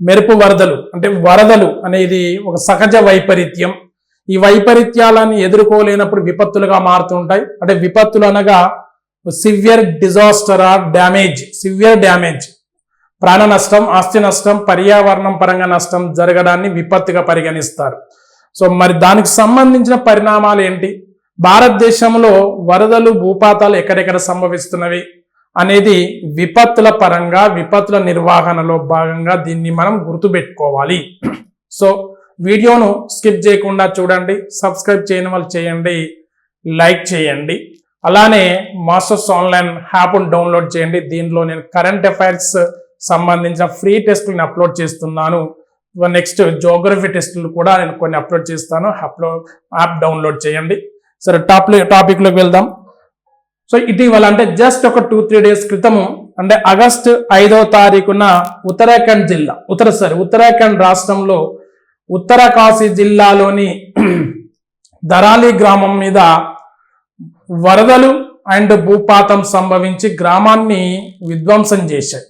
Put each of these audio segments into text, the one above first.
మెరుపు వరదలు అంటే వరదలు అనేది ఒక సహజ వైపరీత్యం. ఈ వైపరీత్యాలను ఎదుర్కోలేనప్పుడు విపత్తులుగా మారుతుంటాయి అంటే విపత్తులు అనగా severe disaster or damage severe damage. ప్రాణ నష్టం ఆస్తి నష్టం పర్యావరణం పరంగా నష్టం జరగడాన్ని విపత్తుగా పరిగణిస్తారు. సో మరి దానికి సంబంధించిన పరిణామాలు ఏంటి? భారతదేశంలో వరదలు భూపాతాలు ఎక్కడెక్కడ సంభవిస్తున్నవి? అనేది విపత్తుల పరంగా విపత్తుల నిర్వహణలో భాగంగా దీన్ని మనం గుర్తుపెట్టుకోవాలి. సో వీడియోను స్కిప్ చేయకుండా చూడండి సబ్స్క్రైబ్ చేయని వాళ్ళు చేయండి లైక్ చేయండి. అలానే మాస్టర్స్ ఆన్లైన్ యాప్ను డౌన్లోడ్ చేయండి. దీనిలో నేను కరెంట్ అఫైర్స్ సంబంధించిన ఫ్రీ టెస్టులను అప్లోడ్ చేస్తున్నాను. నెక్స్ట్ జోగ్రఫీ టెస్టులు కూడా నేను కొన్ని అప్లోడ్ చేస్తాను. అప్లో యాప్ డౌన్లోడ్ చేయండి. సరే టాప్ టాపిక్లోకి వెళ్దాం. సో ఇటీవల అంటే జస్ట్ ఒక టూ త్రీ డేస్ క్రితము అంటే ఆగస్ట్ ఐదవ తారీఖున ఉత్తరాఖండ్ జిల్లా ఉత్తర సారీ ఉత్తరాఖండ్ రాష్ట్రంలో ఉత్తరకాశీ జిల్లాలోని దరాలి గ్రామం మీద వరదలు అండ్ భూపాతం సంభవించి గ్రామాన్ని విధ్వంసం చేశాయి.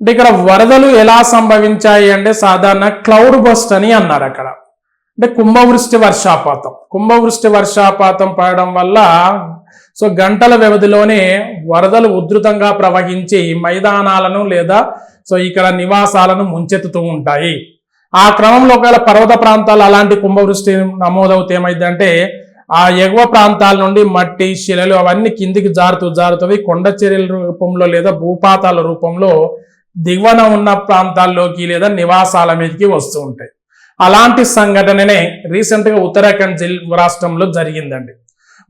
అంటే ఇక్కడ వరదలు ఎలా సంభవించాయి అంటే సాధారణ క్లౌడ్ బస్ట్ అని అన్నారు అక్కడ. అంటే కుంభవృష్టి వర్షాపాతం కుంభవృష్టి వర్షాపాతం పడడం వల్ల సో గంటల వ్యవధిలోనే వరదలు ఉధృతంగా ప్రవహించి మైదానాలను లేదా సో ఇక్కడ నివాసాలను ముంచెత్తుతూ ఉంటాయి. ఆ క్రమంలో ఒకవేళ పర్వత ప్రాంతాలు అలాంటి కుంభవృష్టి నమోదవుతే ఏమైందంటే ఆ ఎగువ ప్రాంతాల నుండి మట్టి శిలలు అవన్నీ కిందికి జారుతూ జారుతవి కొండ చర్యల రూపంలో లేదా భూపాతాల రూపంలో దిగువన ఉన్న ప్రాంతాల్లోకి లేదా నివాసాల మీదకి వస్తూ ఉంటాయి. అలాంటి సంఘటననే రీసెంట్గా ఉత్తరాఖండ్ జిల్ రాష్ట్రంలో జరిగిందండి.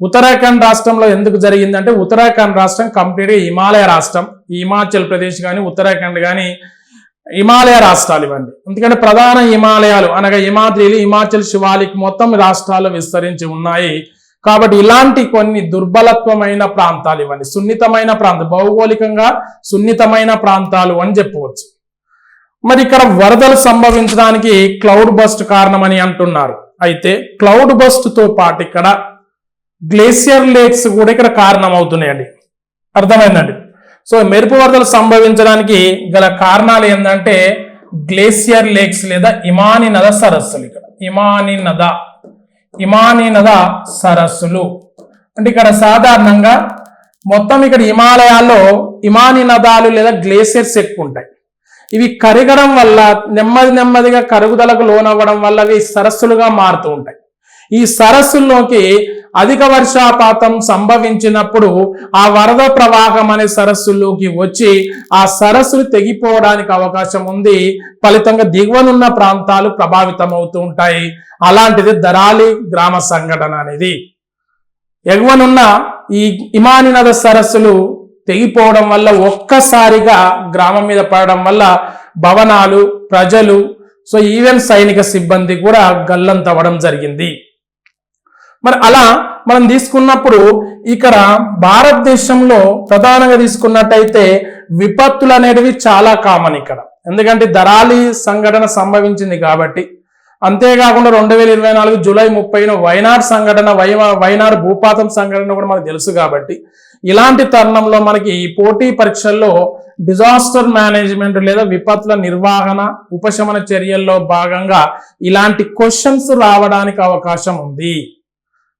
ఉత్తరాఖండ్ రాష్ట్రంలో ఎందుకు జరిగిందంటే ఉత్తరాఖండ్ రాష్ట్రం కంప్లీట్గా హిమాలయ రాష్ట్రం హిమాచల్ ప్రదేశ్ కానీ ఉత్తరాఖండ్ కానీ హిమాలయ రాష్ట్రాలు ఇవ్వండి. ఎందుకంటే ప్రధాన హిమాలయాలు అనగా హిమాద్రిలు హిమాచల్ శివాలిక్ మొత్తం రాష్ట్రాలు విస్తరించి ఉన్నాయి. కాబట్టి ఇలాంటి కొన్ని దుర్బలత్వమైన ప్రాంతాలు ఇవ్వండి. సున్నితమైన ప్రాంతం భౌగోళికంగా సున్నితమైన ప్రాంతాలు అని చెప్పవచ్చు. మరి ఇక్కడ వరదలు సంభవించడానికి క్లౌడ్ బస్ట్ కారణమని అంటున్నారు. అయితే క్లౌడ్ బస్ట్తో పాటు ఇక్కడ గ్లేసియర్ లేక్స్ కూడా ఇక్కడ కారణం అవుతున్నాయండి అర్థమైందండి? సో మెరుపు వరదలు సంభవించడానికి గల కారణాలు ఏంటంటే గ్లేసియర్ లేక్స్ లేదా ఇమాని నద సరస్సులు ఇక్కడ. ఇమాని నద. ఇమాని నద సరస్సులు. అంటే ఇక్కడ సాధారణంగా మొత్తం ఇక్కడ హిమాలయాల్లో ఇమాని నదాలు లేదా గ్లేసియర్స్ ఎక్కువ ఉంటాయి ఇవి కరగడం వల్ల నెమ్మది నెమ్మదిగా కరుగుదలకు లోనవ్వడం వల్ల అవి సరస్సులుగా మారుతూ ఉంటాయి. ఈ సరస్సుల్లోకి అధిక వర్షాపాతం సంభవించినప్పుడు ఆ వరద ప్రవాహం అనే సరస్సుల్లోకి వచ్చి ఆ సరస్సులు తెగిపోవడానికి అవకాశం ఉంది. ఫలితంగా దిగువనున్న ప్రాంతాలు ప్రభావితం అవుతూ ఉంటాయి. అలాంటిది దరాలి గ్రామ సంఘటన అనేది. ఎగువనున్న ఈ ఇమాని నద సరస్సులు తెగిపోవడం వల్ల ఒక్కసారిగా గ్రామం మీద పడడం వల్ల భవనాలు ప్రజలు సో ఈవెన్ సైనిక సిబ్బంది కూడా గల్లంతవ్వడం జరిగింది. మరి అలా మనం తీసుకున్నప్పుడు ఇక్కడ భారతదేశంలో ప్రధానంగా తీసుకున్నట్టయితే విపత్తులు అనేటివి చాలా కామన్ ఇక్కడ. ఎందుకంటే దరాలి సంఘటన సంభవించింది కాబట్టి. అంతేకాకుండా రెండు వేల ఇరవై నాలుగు జూలై ముప్పైన వైనాడ్ సంఘటన వై వైనాడు భూపాతం సంఘటన కూడా మనకు తెలుసు కాబట్టి. ఇలాంటి తరుణంలో మనకి ఈ పోటీ పరీక్షల్లో డిజాస్టర్ మేనేజ్మెంట్ లేదా విపత్తుల నిర్వహణ ఉపశమన చర్యల్లో భాగంగా ఇలాంటి క్వశ్చన్స్ రావడానికి అవకాశం ఉంది.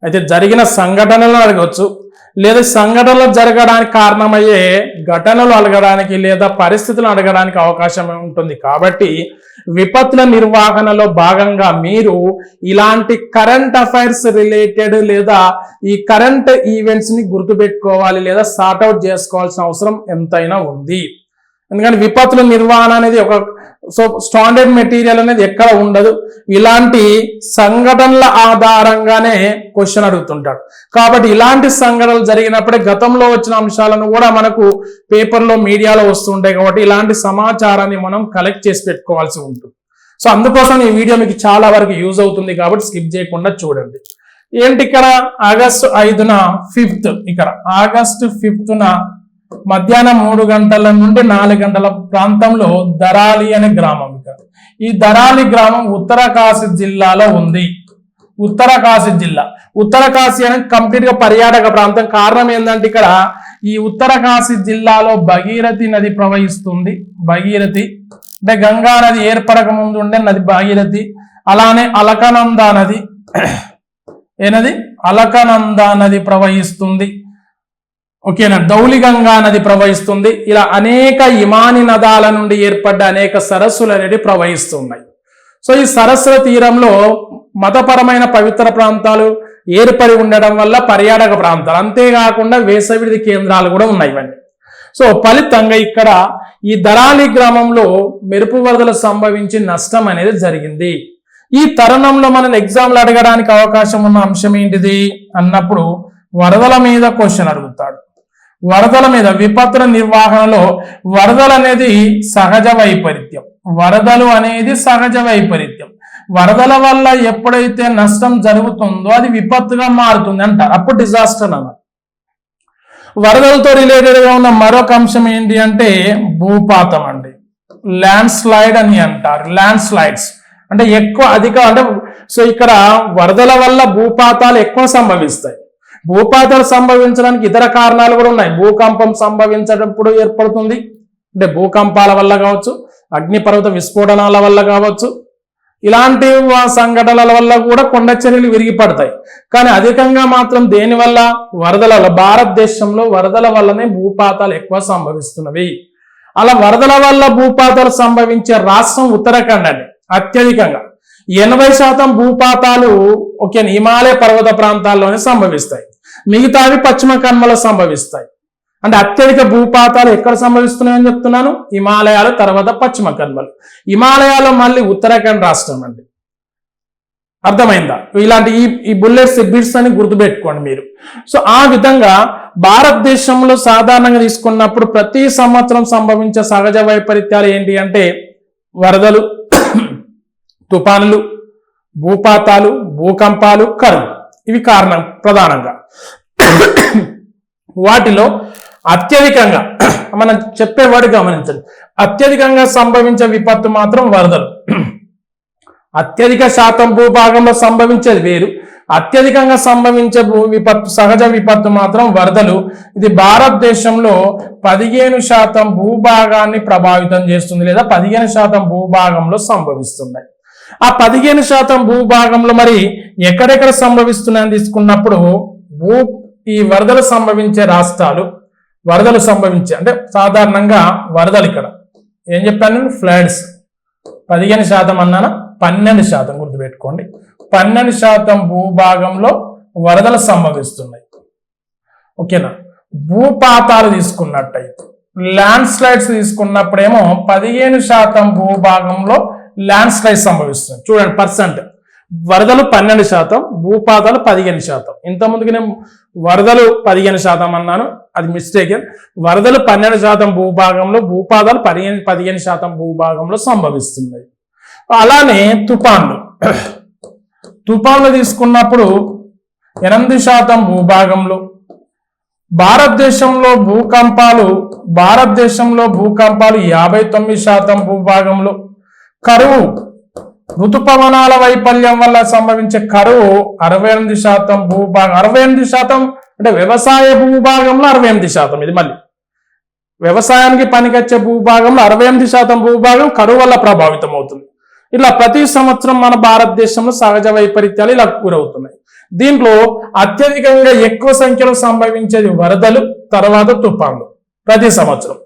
అయితే జరిగిన సంఘటనలు అడగవచ్చు. లేదా సంఘటనలు జరగడానికి కారణమయ్యే ఘటనలు అడగడానికి లేదా పరిస్థితులు అడగడానికి అవకాశం ఉంటుంది. కాబట్టి విపత్తుల నిర్వహణలో భాగంగా మీరు ఇలాంటి కరెంట్ అఫైర్స్ రిలేటెడ్ లేదా ఈ కరెంట్ ఈవెంట్స్ని గుర్తుపెట్టుకోవాలి లేదా సార్ట్అవుట్ చేసుకోవాల్సిన అవసరం ఎంతైనా ఉంది. ఎందుకంటే విపత్తుల నిర్వహణ అనేది ఒక సో స్టాండర్డ్ మెటీరియల్ అనేది ఎక్కడ ఉండదు. ఇలాంటి సంఘటనల ఆధారంగానే క్వశ్చన్ అడుగుతుంటాడు. కాబట్టి ఇలాంటి సంఘటనలు జరిగినప్పుడే గతంలో వచ్చిన అంశాలను కూడా మనకు పేపర్లో మీడియాలో వస్తుంటాయి కాబట్టి ఇలాంటి సమాచారాన్ని మనం కలెక్ట్ చేసి పెట్టుకోవాల్సి ఉంటుంది. సో అందుకోసం ఈ వీడియో మీకు చాలా వరకు యూజ్ అవుతుంది కాబట్టి స్కిప్ చేయకుండా చూడండి. ఏంటి ఇక్కడ? ఆగస్టు ఐదున ఫిఫ్త్ ఇక్కడ ఆగస్టు ఫిఫ్త్న మధ్యాహ్నం మూడు గంటల నుండి నాలుగు గంటల ప్రాంతంలో దరాలి అనే గ్రామం ఇక్కడ ఈ దరాలి గ్రామం ఉత్తరకాశీ జిల్లాలో ఉంది. ఉత్తరకాశీ జిల్లా. ఉత్తరకాశీ అనేది కంప్లీట్గా పర్యాటక ప్రాంతం. కారణం ఏంటంటే ఇక్కడ ఈ ఉత్తరకాశీ జిల్లాలో భగీరథి నది ప్రవహిస్తుంది. భగీరథి. అంటే గంగా నది ఏర్పడక ముందు ఉండే నది భాగీరథి. అలానే అలకనంద నది. ఏనది అలకనంద నది ప్రవహిస్తుంది. ఓకేనా? ధౌలిగంగా నది ప్రవహిస్తుంది. ఇలా అనేక ఇమాని నదాల నుండి ఏర్పడ్డ అనేక సరస్సులు అనేవి ప్రవహిస్తున్నాయి. సో ఈ సరస్సుల తీరంలో మతపరమైన పవిత్ర ప్రాంతాలు ఏర్పడి ఉండడం వల్ల పర్యాటక ప్రాంతాలు. అంతేకాకుండా వేసవిడి కేంద్రాలు కూడా ఉన్నాయి ఇవన్నీ. సో ఫలితంగా ఇక్కడ ఈ దళాలి గ్రామంలో మెరుపు వరదలు సంభవించి నష్టం అనేది జరిగింది. ఈ తరుణంలో మనం ఎగ్జామ్లు అడగడానికి అవకాశం ఉన్న అంశం ఏంటిది? అన్నప్పుడు వరదల మీద క్వశ్చన్ అడుగుతాడు. వరదల మీద విపత్తుల నిర్వహణలో వరదలు అనేది సహజ వైపరీత్యం. వరదలు అనేది సహజ వైపరీత్యం. వరదల వల్ల ఎప్పుడైతే నష్టం జరుగుతుందో అది విపత్తుగా మారుతుంది అంటారు. అప్పుడు డిజాస్టర్ అన్నమాట. వరదలతో రిలేటెడ్గా ఉన్న మరొక అంశం ఏంటి అంటే భూపాతం అండి. ల్యాండ్ స్లైడ్ అని అంటారు. ల్యాండ్ స్లైడ్స్ అంటే ఎక్కువ అధిక అంటే సో ఇక్కడ వరదల వల్ల భూపాతాలు ఎక్కువ సంభవిస్తాయి. భూపాతాలు సంభవించడానికి ఇతర కారణాలు కూడా ఉన్నాయి. భూకంపం సంభవించేటప్పుడు ఏర్పడుతుంది. అంటే భూకంపాల వల్ల కావచ్చు అగ్నిపర్వత విస్ఫోటనాల వల్ల కావచ్చు ఇలాంటి సంఘటనల వల్ల కూడా కొండ చర్యలు విరిగిపడతాయి. కానీ అధికంగా మాత్రం దేని వల్ల? వరదల భారతదేశంలో వరదల వల్లనే భూపాతాలు ఎక్కువ సంభవిస్తున్నవి. అలా వరదల వల్ల భూపాతాలు సంభవించే రాష్ట్రం ఉత్తరాఖండ్ అండి అత్యధికంగా. ఎనభై శాతం భూపాతాలు ఓకే హిమాలయ పర్వత ప్రాంతాల్లోనే సంభవిస్తాయి. మిగతావి పశ్చిమ కన్మలో సంభవిస్తాయి. అంటే అత్యధిక భూపాతాలు ఎక్కడ సంభవిస్తున్నాయని చెప్తున్నాను? హిమాలయాలు తర్వాత పశ్చిమ కన్మలు హిమాలయాలు మళ్ళీ ఉత్తరాఖండ్ రాష్ట్రం అండి. అర్థమైందా? ఇలాంటి ఈ ఈ బుల్లెట్స్ బిట్స్ అని గుర్తుపెట్టుకోండి మీరు. సో ఆ విధంగా భారతదేశంలో సాధారణంగా తీసుకున్నప్పుడు ప్రతి సంవత్సరం సంభవించే సహజ వైపరీత్యాలు ఏంటి అంటే వరదలు తుఫానులు భూపాతాలు భూకంపాలు కరువు. ఇవి కారణం ప్రధానంగా. వాటిలో అత్యధికంగా మనం చెప్పేవాడు గమనించండి. అత్యధికంగా సంభవించే విపత్తు మాత్రం వరదలు. అత్యధిక శాతం భూభాగంలో సంభవించేది వేరు. అత్యధికంగా సంభవించే భూ విపత్తు సహజ విపత్తు మాత్రం వరదలు. ఇది భారతదేశంలో పదిహేను శాతం భూభాగాన్ని ప్రభావితం చేస్తుంది లేదా పదిహేను శాతం భూభాగంలో సంభవిస్తున్నాయి. ఆ పదిహేను శాతం భూభాగంలో మరి ఎక్కడెక్కడ సంభవిస్తున్నాయని తీసుకున్నప్పుడు భూ ఈ వరదలు సంభవించే రాష్ట్రాలు వరదలు సంభవించే అంటే సాధారణంగా వరదలు ఇక్కడ. ఏం చెప్పాను? ఫ్లడ్స్ పదిహేను శాతం అన్నానా? పన్నెండు శాతం గుర్తుపెట్టుకోండి. పన్నెండు శాతం భూభాగంలో వరదలు సంభవిస్తున్నాయి. ఓకేనా? భూపాతాలు తీసుకున్నట్టయితే ల్యాండ్ స్లైడ్స్ తీసుకున్నప్పుడేమో పదిహేను శాతం భూభాగంలో ల్యాండ్ స్లైడ్ సంభవిస్తుంది చూడండి పర్సెంట్. వరదలు పన్నెండు శాతం భూపాతాలు పదిహేను శాతం. ఇంత నేను వరదలు పదిహేను శాతం అన్నాను అది మిస్టేక్ వరదలు పన్నెండు శాతం భూభాగంలో భూపాతాలు పదిహేను పదిహేను శాతం భూభాగంలో సంభవిస్తున్నాయి. అలానే తుఫాన్లు. తుఫాన్లు తీసుకున్నప్పుడు ఎనిమిది శాతం భూభాగంలో భారతదేశంలో భూకంపాలు భారతదేశంలో భూకంపాలు యాభై తొమ్మిది శాతం భూభాగంలో కరువు. ఋతుపవనాల వైఫల్యం వల్ల సంభవించే కరువు అరవై ఎనిమిది శాతం భూభాగం అరవై ఎనిమిది శాతం అంటే వ్యవసాయ భూభాగంలో అరవై ఎనిమిది శాతం ఇది మళ్ళీ. వ్యవసాయానికి పనికొచ్చే భూభాగంలో అరవై ఎనిమిది శాతం భూభాగం కరువు వల్ల ప్రభావితం అవుతుంది. ఇలా ప్రతి సంవత్సరం మన భారతదేశంలో సహజ వైపరీత్యాలు ఇలా గురవుతున్నాయి. దీంట్లో అత్యధికంగా ఎక్కువ సంఖ్యలో సంభవించేది వరదలు తర్వాత తుఫాన్లు ప్రతి సంవత్సరం.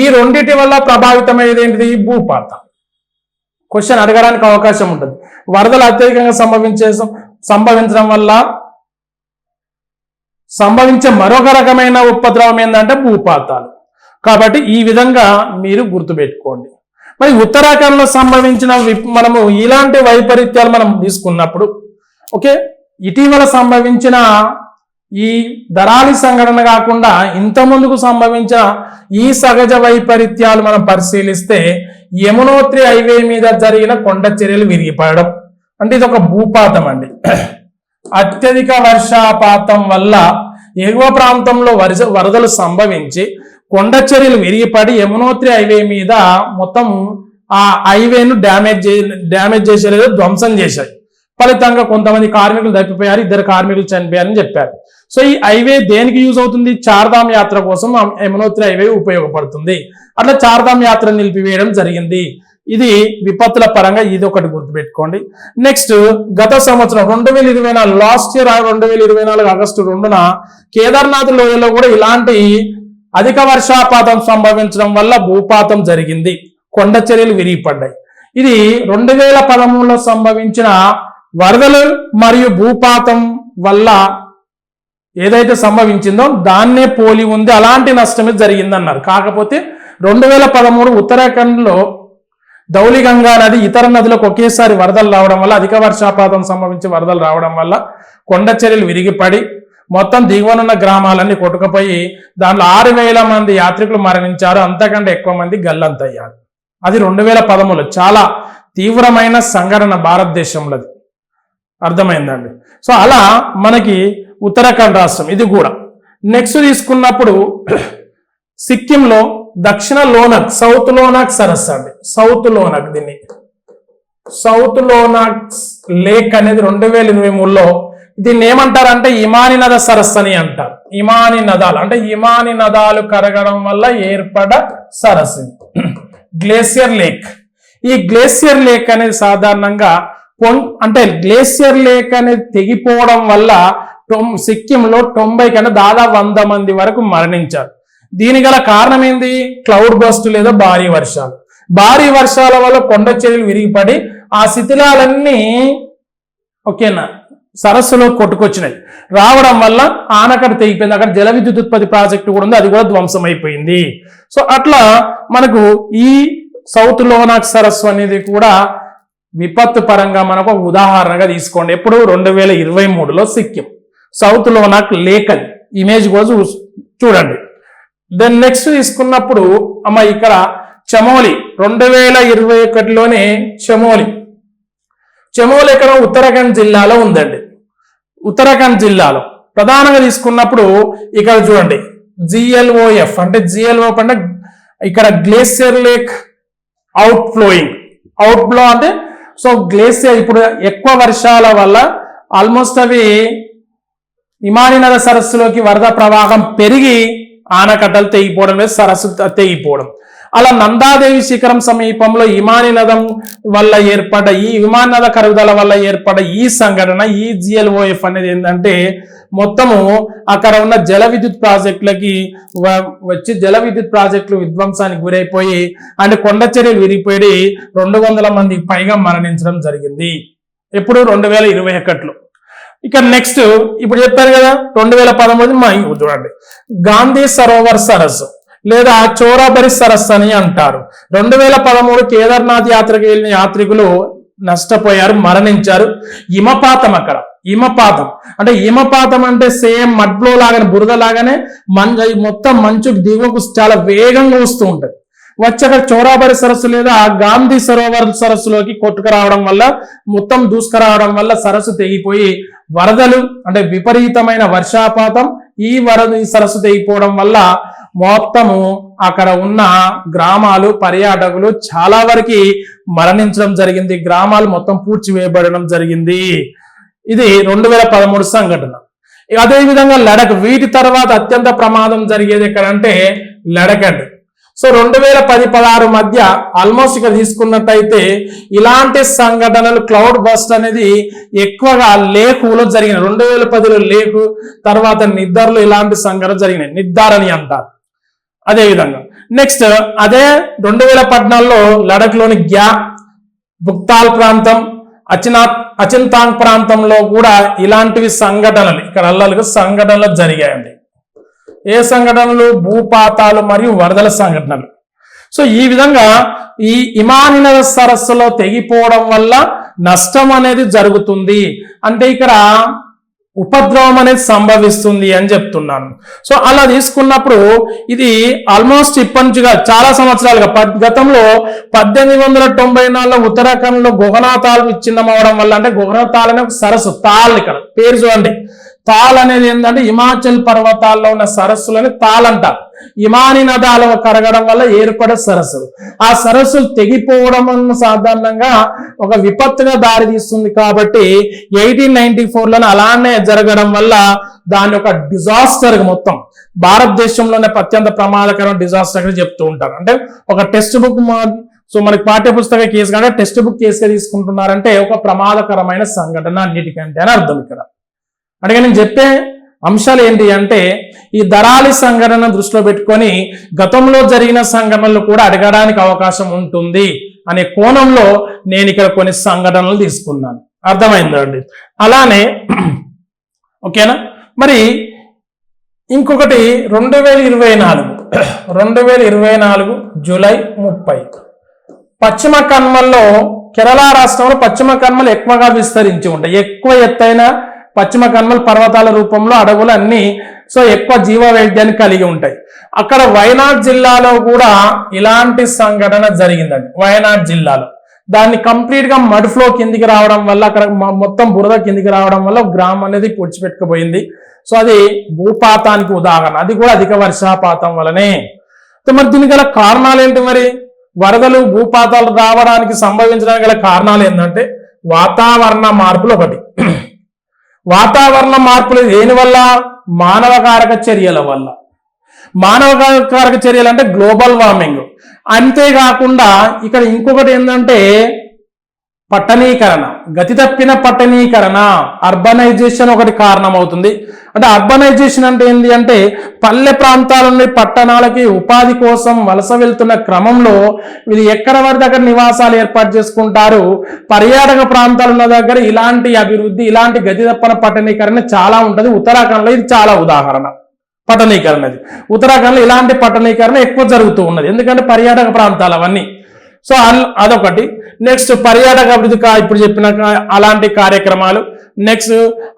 ఈ రెండింటి వల్ల ప్రభావితమయ్యేది ఏంటిది? భూపాతం. క్వశ్చన్ అడగడానికి అవకాశం ఉంటుంది. వరదలు అత్యధికంగా సంభవించే సంభవించడం వల్ల సంభవించే మరొక రకమైన ఉపద్రవం ఏంటంటే భూపాతాలు. కాబట్టి ఈ విధంగా మీరు గుర్తుపెట్టుకోండి. మరి ఉత్తరాఖండ్లో సంభవించిన మనము ఇలాంటి వైపరీత్యాలు మనం తీసుకున్నప్పుడు ఓకే ఇటీవల సంభవించిన ఈ దరాలి సంఘటన కాకుండా ఇంత ముందుకు సంభవించిన ఈ సహజ వైపరీత్యాలు మనం పరిశీలిస్తే యమునోత్రి హైవే మీద జరిగిన కొండ చర్యలు విరిగిపడడం. అంటే ఇది ఒక భూపాతం అండి. అత్యధిక వర్షపాతం వల్ల ఎగువ ప్రాంతంలో వరద వరదలు సంభవించి కొండ చర్యలు విరిగిపడి యమునోత్రి హైవే మీద మొత్తం ఆ హైవేను డ్యామేజ్ డ్యామేజ్ డ్యామేజ్ చేసేలేదు ధ్వంసం చేశాయి. ఫలితంగా కొంతమంది కార్మికులు తప్పిపోయారు ఇద్దరు కార్మికులు చనిపోయారని చెప్పారు. సో ఈ హైవే దేనికి యూజ్ అవుతుంది? చార్ధామ్ యాత్ర కోసం యమునోత్రి హైవే ఉపయోగపడుతుంది. అట్లా చార్ధామ్ యాత్ర నిలిపివేయడం జరిగింది. ఇది విపత్తుల పరంగా ఇది ఒకటి గుర్తుపెట్టుకోండి. నెక్స్ట్ గత సంవత్సరం రెండు వేల ఇరవై నాలుగు లాస్ట్ ఇయర్ రెండు వేల ఇరవై నాలుగు ఆగస్టు రెండున కేదార్నాథ్ లోయలో కూడా ఇలాంటి అధిక వర్షాపాతం సంభవించడం వల్ల భూపాతం జరిగింది. కొండ చర్యలు విరిగిపడ్డాయి. ఇది రెండు వేల పదమూడులో సంభవించిన వరదలు మరియు భూపాతం వల్ల ఏదైతే సంభవించిందో దాన్నే పోలి ఉంది. అలాంటి నష్టమే జరిగిందన్నారు. కాకపోతే రెండు వేల పదమూడు ఉత్తరాఖండ్లో ధౌలి గంగా నది ఇతర నదులకు ఒకేసారి వరదలు రావడం వల్ల అధిక వర్షాపాతం సంభవించి వరదలు రావడం వల్ల కొండ చర్యలు విరిగిపడి మొత్తం దిగువనున్న గ్రామాలన్నీ కొట్టుకుపోయి దాంట్లో ఆరు వేల మంది యాత్రికులు మరణించారు. అంతకంటే ఎక్కువ మంది గల్లంతయ్యారు. అది రెండు వేల పదమూడు చాలా తీవ్రమైన సంఘటన భారతదేశంలోది. అర్థమైందండి. సో అలా మనకి ఉత్తరాఖండ్ రాష్ట్రం ఇది కూడా. నెక్స్ట్ తీసుకున్నప్పుడు సిక్కింలో దక్షిణ లోనక్ సౌత్ లోనాక్ సరస్సు అండి. సౌత్ లోనక్ దీన్ని. సౌత్ లోనాక్ లేక్ అనేది రెండు వేల ఇరవై మూడులో దీన్ని ఏమంటారంటే ఇమాని నద సరస్సు అని అంటారు. ఇమాని నదాలు అంటే ఇమాని నదాలు కరగడం వల్ల ఏర్పడ సరస్సు గ్లేసియర్ లేక్. ఈ గ్లేసియర్ లేక్ అనేది సాధారణంగా అంటే గ్లేసియర్ లేక్ అనేది తెగిపోవడం వల్ల సిక్కింలో తొంభై కన్నా దాదాపు వంద మంది వరకు మరణించారు. దీని గల కారణం ఏంది? క్లౌడ్ బస్ట్ లేదా భారీ వర్షాలు. భారీ వర్షాల వల్ల కొండ చర్యలు విరిగిపడి ఆ శిథిలాలన్నీ ఓకేనా సరస్సులో కొట్టుకొచ్చినాయి. రావడం వల్ల ఆనకట్ట తెగిపోయింది. అక్కడ జల విద్యుత్ ఉత్పత్తి ప్రాజెక్టు కూడా ఉంది. అది కూడా ధ్వంసం అయిపోయింది సో అట్లా మనకు ఈ సౌత్ లోనాక్ సరస్సు అనేది కూడా విపత్తు పరంగా మనకు ఒక ఉదాహరణగా తీసుకోండి. ఎప్పుడు? రెండు వేల ఇరవై మూడులో Sikkim. South Lhonak lake image కూడా చూ చూడండి. దెన్ నెక్స్ట్ తీసుకున్నప్పుడు అమ్మ ఇక్కడ చమోలి. రెండు వేల ఇరవై ఒకటిలోనే చమోలి. చమోలి ఇక్కడ ఉత్తరాఖండ్ జిల్లాలో ఉందండి. ఉత్తరాఖండ్ జిల్లాలో. ప్రధానంగా తీసుకున్నప్పుడు ఇక్కడ చూడండి. జిఎల్ఓఎఫ్ అంటే జిఎల్ఓ అంటే ఇక్కడ glacier lake out flowing out flow అంటే సో గ్లేసియర్ ఇప్పుడు ఎక్కువ వర్షాల వల్ల ఆల్మోస్ట్ అవి హిమాని నద సరస్సులోకి వరద ప్రవాహం పెరిగి ఆనకట్టలు తెగిపోవడం లేదు సరస్సు తెగిపోవడం. అలా నందాదేవి శిఖరం సమీపంలో హిమాని నదం వల్ల ఏర్పడ్డ ఈ విమాన నద కరుగుదల వల్ల ఏర్పడ్డ ఈ సంఘటన ఈ జిఎల్ఓఎఫ్ అనేది ఏంటంటే మొత్తము అక్కడ ఉన్న జల విద్యుత్ ప్రాజెక్టులకి వ- వచ్చి జల విద్యుత్ ప్రాజెక్టులు విధ్వంసానికి గురైపోయి అంటే కొండ చర్యలు విరిగిపోయి రెండు వందల మందికి పైగా మరణించడం జరిగింది. ఎప్పుడు? రెండు వేల ఇరవై ఒకటిలో. ఇక నెక్స్ట్ ఇప్పుడు చెప్పారు కదా రెండు వేల పదమూడు మా చూడండి. గాంధీ సరోవర్ సరస్సు లేదా చోరాబరి సరస్సు అని అంటారు. రెండు వేల పదమూడు కేదార్నాథ్ యాత్రకు వెళ్ళిన యాత్రికులు నష్టపోయారు మరణించారు. హిమపాతం అక్కడ. హిమపాతం. అంటే హిమపాతం అంటే సేమ్ మడ్లో లాగానే బురద లాగానే మన్ మొత్తం మంచు దిగువకు చాలా వేగంగా వస్తూ ఉంటుంది. వచ్చాక చోరాబరి సరస్సు లేదా గాంధీ సరోవర్ సరస్సులోకి కొట్టుకురావడం వల్ల మొత్తం దూసుకురావడం వల్ల సరస్సు తెగిపోయి వరదలు అంటే విపరీతమైన వర్షాపాతం ఈ వరద ఈ సరస్సు తెగిపోవడం వల్ల మొత్తము అక్కడ ఉన్న గ్రామాలు పర్యాటకులు చాలా వరకు మరణించడం జరిగింది. గ్రామాలు మొత్తం పూడ్చివేయబడడం జరిగింది. ఇది రెండు వేల పదమూడు సంఘటన. అదేవిధంగా లడక్ వీటి తర్వాత అత్యంత ప్రమాదం జరిగేది ఎక్కడంటే లడక్ అండి సో రెండు వేల పది పదహారు మధ్య ఆల్మోస్ట్ ఇక్కడ తీసుకున్నట్టయితే ఇలాంటి సంఘటనలు క్లౌడ్ బస్ట్ అనేది ఎక్కువగా లేకులో జరిగినాయి. రెండు వేల పదిలో లేకు తర్వాత నిద్దరులు ఇలాంటి సంఘటన జరిగినాయి. నిద్దారని అంటారు. అదేవిధంగా నెక్స్ట్ అదే రెండు వేల పద్నాలుగులో లడఖ్లోని గ్యా బుక్తాల్ ప్రాంతం అచినాథ్ అచింతాంగ్ ప్రాంతంలో కూడా ఇలాంటివి సంఘటనలు ఇక్కడ అల్లలుగా సంఘటనలు జరిగాయండి. ఏ సంఘటనలు? భూపాతాలు మరియు వరదల సంఘటనలు. సో ఈ విధంగా ఈ ఇమానినద సరస్సులో తెగిపోవడం వల్ల నష్టం అనేది జరుగుతుంది. అంటే ఇక్కడ ఉపద్రవం అనేది సంభవిస్తుంది అని చెప్తున్నాను. సో అలా తీసుకున్నప్పుడు ఇది ఆల్మోస్ట్ ఇప్పటి నుంచిగా చాలా సంవత్సరాలుగా పద్- గతంలో పద్దెనిమిది వందల తొంభై నాలుగులో ఉత్తరాఖండ్లో లో గుహనాతాలు విచ్ఛిన్నం అవడం వల్ల అంటే గుహనాతాల్ అనే ఒక సరస్సు తాల్ ఇక్కడ పేరు చూడండి. తాల్ అనేది ఏంటంటే హిమాచల్ పర్వతాల్లో ఉన్న సరస్సులని తాల్ అంటారు ఇమాని నదాలు కరగడం వల్ల ఏర్పడే సరస్సులు. ఆ సరస్సులు తెగిపోవడం సాధారణంగా ఒక విపత్తుగా దారి తీస్తుంది కాబట్టి ఎయిటీన్ నైన్టీ ఫోర్లో అలానే జరగడం వల్ల దాని ఒక డిజాస్టర్ మొత్తం భారతదేశంలోనే అత్యంత ప్రమాదకరమైన డిజాస్టర్ చెప్తూ ఉంటారు. అంటే ఒక టెక్స్ట్ బుక్ సో మనకి పాఠ్యపుస్తక కేసు కంటే టెక్స్ట్ బుక్ కేసుగా తీసుకుంటున్నారంటే ఒక ప్రమాదకరమైన సంఘటన అన్నిటికంటే అని అర్థం ఇక్కడ. అంటే నేను చెప్పే అంశాలు ఏంటి అంటే ఈ దరాలి సంఘటన దృష్టిలో పెట్టుకొని గతంలో జరిగిన సంఘటనలు కూడా అడగడానికి అవకాశం ఉంటుంది అనే కోణంలో నేను ఇక్కడ కొన్ని సంఘటనలు తీసుకున్నాను. అర్థమైందండి అలానే ఓకేనా? మరి ఇంకొకటి రెండు వేల ఇరవై నాలుగు రెండు వేల ఇరవై నాలుగు జూలై ముప్పై. పశ్చిమ కన్మల్లో కేరళ రాష్ట్రంలో పశ్చిమ కన్మలు ఎక్కువగా విస్తరించి ఉంటాయి. ఎక్కువ ఎత్తైన పశ్చిమ కన్మల్ పర్వతాల రూపంలో అడవులు అన్ని సో ఎక్కువ జీవవైద్యాన్ని కలిగి ఉంటాయి. అక్కడ వైనాడ్ జిల్లాలో కూడా ఇలాంటి సంఘటన జరిగిందండి. వైనాడ్ జిల్లాలో. దాన్ని కంప్లీట్గా మడ్ ఫ్లో కిందికి రావడం వల్ల అక్కడ మొత్తం బురద కిందికి రావడం వల్ల గ్రామం అనేది పొడిచిపెట్టుకుపోయింది. సో అది భూపాతానికి ఉదాహరణ. అది కూడా అధిక వర్షాపాతం వలనే. మరి దీనికి గల కారణాలు ఏంటి మరి? వరదలు భూపాతాలు రావడానికి సంభవించడానికి గల కారణాలు ఏంటంటే వాతావరణ మార్పులు ఒకటి. వాతావరణ మార్పులు దేని వల్ల మానవకారక చర్యల వల్ల. మానవకారక చర్యలు అంటే గ్లోబల్ వార్మింగ్ అంతేకాకుండా ఇక్కడ ఇంకొకటి ఏంటంటే పట్టణీకరణ గతి తప్పిన పట్టణీకరణ అర్బనైజేషన్ ఒకటి కారణమవుతుంది. అంటే అర్బనైజేషన్ అంటే ఏంటి అంటే పల్లె ప్రాంతాల నుండి పట్టణాలకి ఉపాధి కోసం వలస వెళ్తున్న క్రమంలో వీళ్ళు ఎక్కడ వారి దగ్గర నివాసాలు ఏర్పాటు చేసుకుంటారు? పర్యాటక ప్రాంతాలు ఉన్న దగ్గర ఇలాంటి అభివృద్ధి ఇలాంటి గతి తప్పన పట్టణీకరణ చాలా ఉంటుంది. ఉత్తరాఖండ్లో ఇది చాలా ఉదాహరణ. పట్టణీకరణ అది ఉత్తరాఖండ్లో ఇలాంటి పట్టణీకరణ ఎక్కువ జరుగుతూ ఉన్నది. ఎందుకంటే పర్యాటక ప్రాంతాలు అవన్నీ. సో అల్- అదొకటి. నెక్స్ట్ పర్యాటక అభివృద్ధి ఇప్పుడు చెప్పిన అలాంటి కార్యక్రమాలు. నెక్స్ట్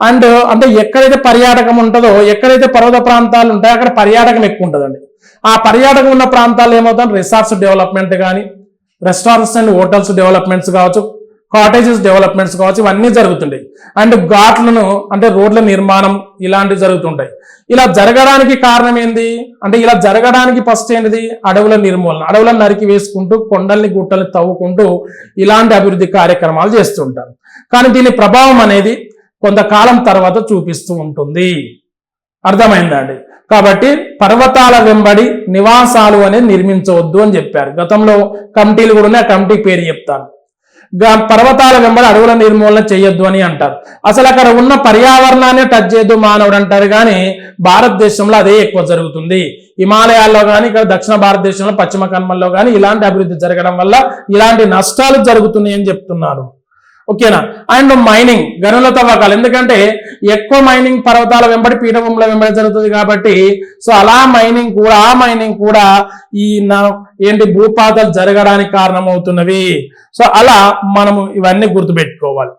అండ్ అంటే ఎక్కడైతే పర్యాటకం ఉంటుందో ఎక్కడైతే పర్వత ప్రాంతాలు ఉంటాయో అక్కడ పర్యాటకం ఎక్కువ ఉంటుందండి. ఆ పర్యాటకం ఉన్న ప్రాంతాలు ఏమవుతాయి రిసార్ట్స్ డెవలప్మెంట్ కానీ రెస్టారెంట్స్ అండ్ హోటల్స్ డెవలప్మెంట్స్ కావచ్చు కాటేజెస్ డెవలప్మెంట్స్ కావచ్చు ఇవన్నీ జరుగుతుంటాయి. అండ్ ఘాట్లను అంటే రోడ్ల నిర్మాణం ఇలాంటివి జరుగుతుంటాయి. ఇలా జరగడానికి కారణం ఏంది అంటే ఇలా జరగడానికి ఫస్ట్ ఏంటిది? అడవుల నిర్మూలన అడవులను నరికి వేసుకుంటూ కొండల్ని గుట్టల్ని తవ్వుకుంటూ ఇలాంటి అభివృద్ధి కార్యక్రమాలు చేస్తుంటారు కానీ దీని ప్రభావం అనేది కొంతకాలం తర్వాత చూపిస్తూ ఉంటుంది. అర్థమైందండి కాబట్టి పర్వతాల వెంబడి నివాసాలు అనేది నిర్మించవద్దు అని చెప్పారు. గతంలో కమిటీలు కూడా ఉన్నాయి ఆ కమిటీ పేరు చెప్తాను. పర్వతాల వెంబడి అడవుల నిర్మూలన చేయొద్దు అని అంటారు. అసలు అక్కడ ఉన్న పర్యావరణాన్ని టచ్ చేయొద్దు మానవుడు అంటారు కానీ భారతదేశంలో అదే ఎక్కువ జరుగుతుంది. హిమాలయాల్లో కానీ ఇక్కడ దక్షిణ భారతదేశంలో పశ్చిమ కన్మల్లో కానీ ఇలాంటి అభివృద్ధి జరగడం వల్ల ఇలాంటి నష్టాలు జరుగుతున్నాయి అని చెప్తున్నారు. ఓకేనా? అండ్ మైనింగ్ గనుల తవ్వకాలు. ఎందుకంటే ఎక్కువ మైనింగ్ పర్వతాల వెంబడి పీఠభూముల వెంబడి జరుగుతుంది కాబట్టి సో అలా మైనింగ్ కూడా ఆ మైనింగ్ కూడా ఈ ఏంటి భూపాతాలు జరగడానికి కారణమవుతున్నవి. సో అలా మనము ఇవన్నీ గుర్తుపెట్టుకోవాలి.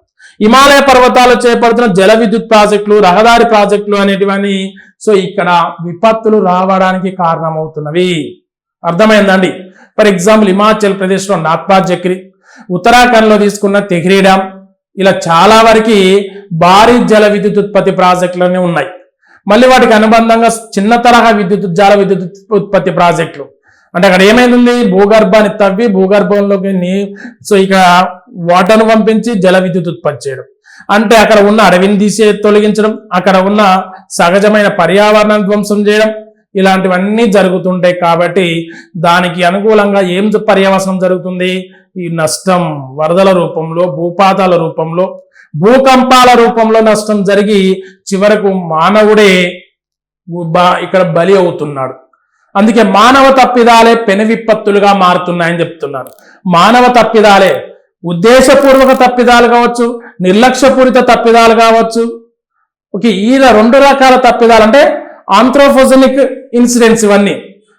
హిమాలయ పర్వతాలు చేపడుతున్న జల విద్యుత్ ప్రాజెక్టులు రహదారి ప్రాజెక్టులు అనేటివన్నీ సో ఇక్కడ విపత్తులు రావడానికి కారణమవుతున్నవి. అర్థమైందండి? ఫర్ ఎగ్జాంపుల్ హిమాచల్ ప్రదేశ్లో నాత్పా చక్రి ఉత్తరాఖండ్లో తీసుకున్న తెహ్రీ డ్యామ్ ఇలా చాలా వరకు భారీ జల విద్యుత్ ఉత్పత్తి ప్రాజెక్టులనే ఉన్నాయి. మళ్ళీ వాటికి అనుబంధంగా చిన్న తరహా విద్యుత్ జల విద్యుత్ ఉత్పత్తి ప్రాజెక్టులు. అంటే అక్కడ ఏమైంది? భూగర్భాన్ని తవ్వి భూగర్భంలోకి నీ సో ఇక వాటర్ను పంపించి జల విద్యుత్ ఉత్పత్తి చేయడం. అంటే అక్కడ ఉన్న అడవిని తీసే తొలగించడం అక్కడ ఉన్న సహజమైన పర్యావరణం ధ్వంసం చేయడం ఇలాంటివన్నీ జరుగుతుంటాయి కాబట్టి దానికి అనుకూలంగా ఏం పర్యవసనం జరుగుతుంది? ఈ నష్టం వరదల రూపంలో భూపాతాల రూపంలో భూకంపాల రూపంలో నష్టం జరిగి చివరకు మానవుడే ఇక్కడ బలి అవుతున్నాడు. అందుకే మానవ తప్పిదాలే పెను విపత్తులుగా మారుతున్నాయని చెప్తున్నారు. మానవ తప్పిదాలే ఉద్దేశపూర్వక తప్పిదాలు కావచ్చు నిర్లక్ష్యపూరిత తప్పిదాలు కావచ్చు. ఓకే ఈ రెండు రకాల తప్పిదాలు అంటే ఆంథ్రోఫోజనిక్ ఇన్సిడెంట్స్ ఇవన్నీ.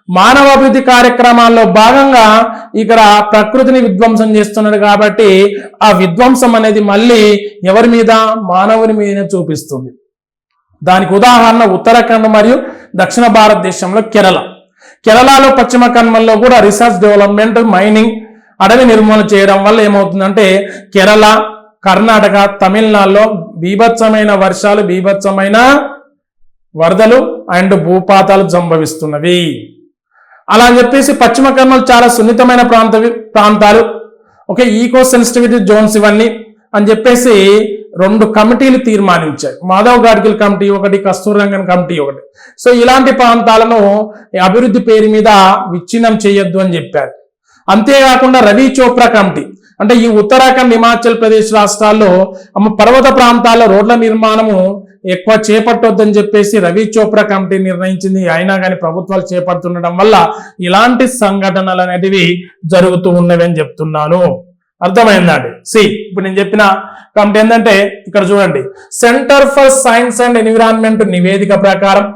మానవ అభివృద్ధి కార్యక్రమాల్లో భాగంగా ఇక్కడ ప్రకృతిని విధ్వంసం చేస్తున్నాడు కాబట్టి ఆ విధ్వంసం అనేది మళ్ళీ ఎవరి మీద? మానవుని మీద చూపిస్తుంది. దానికి ఉదాహరణ ఉత్తరాఖండ్ మరియు దక్షిణ భారతదేశంలో కేరళ. కేరళలో పశ్చిమ కన్మల్లో కూడా రీసెర్చ్ డెవలప్మెంట్ మైనింగ్ అడవి నిర్మూలన చేయడం వల్ల ఏమవుతుందంటే కేరళ కర్ణాటక తమిళనాడులో బీభత్సమైన వర్షాలు బీభత్సమైన వరదలు అండ్ భూపాతాలు సంభవిస్తున్నవి అలా అని చెప్పేసి పశ్చిమ కర్నూలు చాలా సున్నితమైన ప్రాంత ప్రాంతాలు. ఓకే ఈకో సెన్సిటివిటీ జోన్స్ ఇవన్నీ అని చెప్పేసి రెండు కమిటీలు తీర్మానించాయి. మాధవ్ గాడ్గిల్ కమిటీ ఒకటి కస్తూరంగన్ కమిటీ ఒకటి. సో ఇలాంటి ప్రాంతాలను అభివృద్ధి పేరు మీద విచ్ఛిన్నం చేయొద్దు అని చెప్పారు. అంతేకాకుండా రవి చోప్రా కమిటీ. అంటే ఈ ఉత్తరాఖండ్ హిమాచల్ ప్రదేశ్ రాష్ట్రాల్లో పర్వత ప్రాంతాల్లో రోడ్ల నిర్మాణము ఎక్కువ చేపట్టొద్దని చెప్పేసి రవి చోప్రా కమిటీ నిర్ణయించింది. అయినా కానీ ప్రభుత్వాలు చేపడుతుండడం వల్ల ఇలాంటి సంఘటనలు అనేటివి జరుగుతూ ఉన్నవి అని చెప్తున్నాను. అర్థమైందండి? సి ఇప్పుడు నేను చెప్పిన కమిటీ ఏంటంటే ఇక్కడ చూడండి. Centre for science and environment నివేదిక ప్రకారం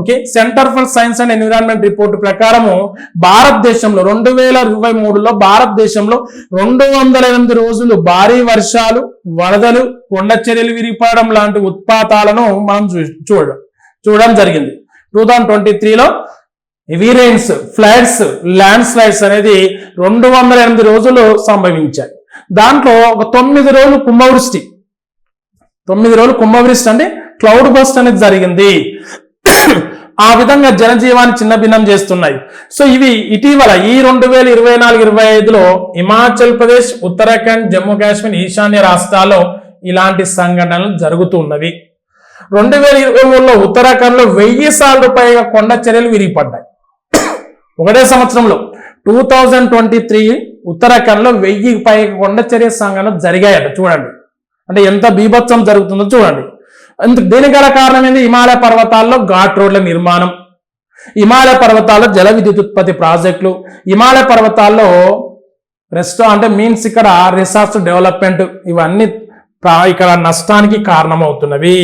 okay? Centre for science and environment report ప్రకారము భారతదేశంలో రెండు వేల ఇరవై మూడులో భారతదేశంలో రెండు వందల ఎనిమిది రోజులు భారీ వర్షాలు వరదలు కొండ చర్యలు విరిగిపోవడం లాంటి ఉత్పాతాలను మనం చూ చూడడం చూడడం జరిగింది. టూ థౌజండ్ ట్వంటీ త్రీలో heavy rains floods landslides అనేది రెండు వందల ఎనిమిది రోజులు సంభవించాయి. దాంట్లో ఒక తొమ్మిది రోజులు కుంభవృష్టి. తొమ్మిది రోజులు కుంభవృష్టి అంటే క్లౌడ్ బస్ట్ అనేది జరిగింది. ఆ విధంగా జనజీవాన్ని చిన్నభిన్నం చేస్తున్నాయి. సో ఇవి ఇటీవల ఈ రెండు వేల ఇరవై నాలుగు ఇరవై ఐదులో హిమాచల్ ప్రదేశ్ ఉత్తరాఖండ్ జమ్మూ కాశ్మీర్ ఈశాన్య రాష్ట్రాల్లో ఇలాంటి సంఘటనలు జరుగుతున్నవి. రెండు వేల ఇరవై మూడులో ఉత్తరాఖండ్లో వెయ్యి సార్లు పైగా కొండ చర్యలు విరిగిపడ్డాయి. ఒకటే సంవత్సరంలో టూ థౌజండ్ ట్వంటీ త్రీ ఉత్తరాఖండ్లో వెయ్యి పైగా కొండ చర్య సంఘటనలు జరిగాయట చూడండి. అంటే ఎంత బీభత్సం జరుగుతుందో చూడండి. అందుకు దీనికి గల కారణం ఏంది? హిమాలయ పర్వతాల్లో ఘాట్ రోడ్ల నిర్మాణం. హిమాలయ పర్వతాల్లో జల విద్యుత్ ఉత్పత్తి ప్రాజెక్టులు. హిమాలయ పర్వతాల్లో రెస్ట్ అంటే మీన్స్ ఇక్కడ రిసార్ట్స్ డెవలప్మెంట్ ఇవన్నీ ఇక్కడ నష్టానికి కారణమవుతున్నవి.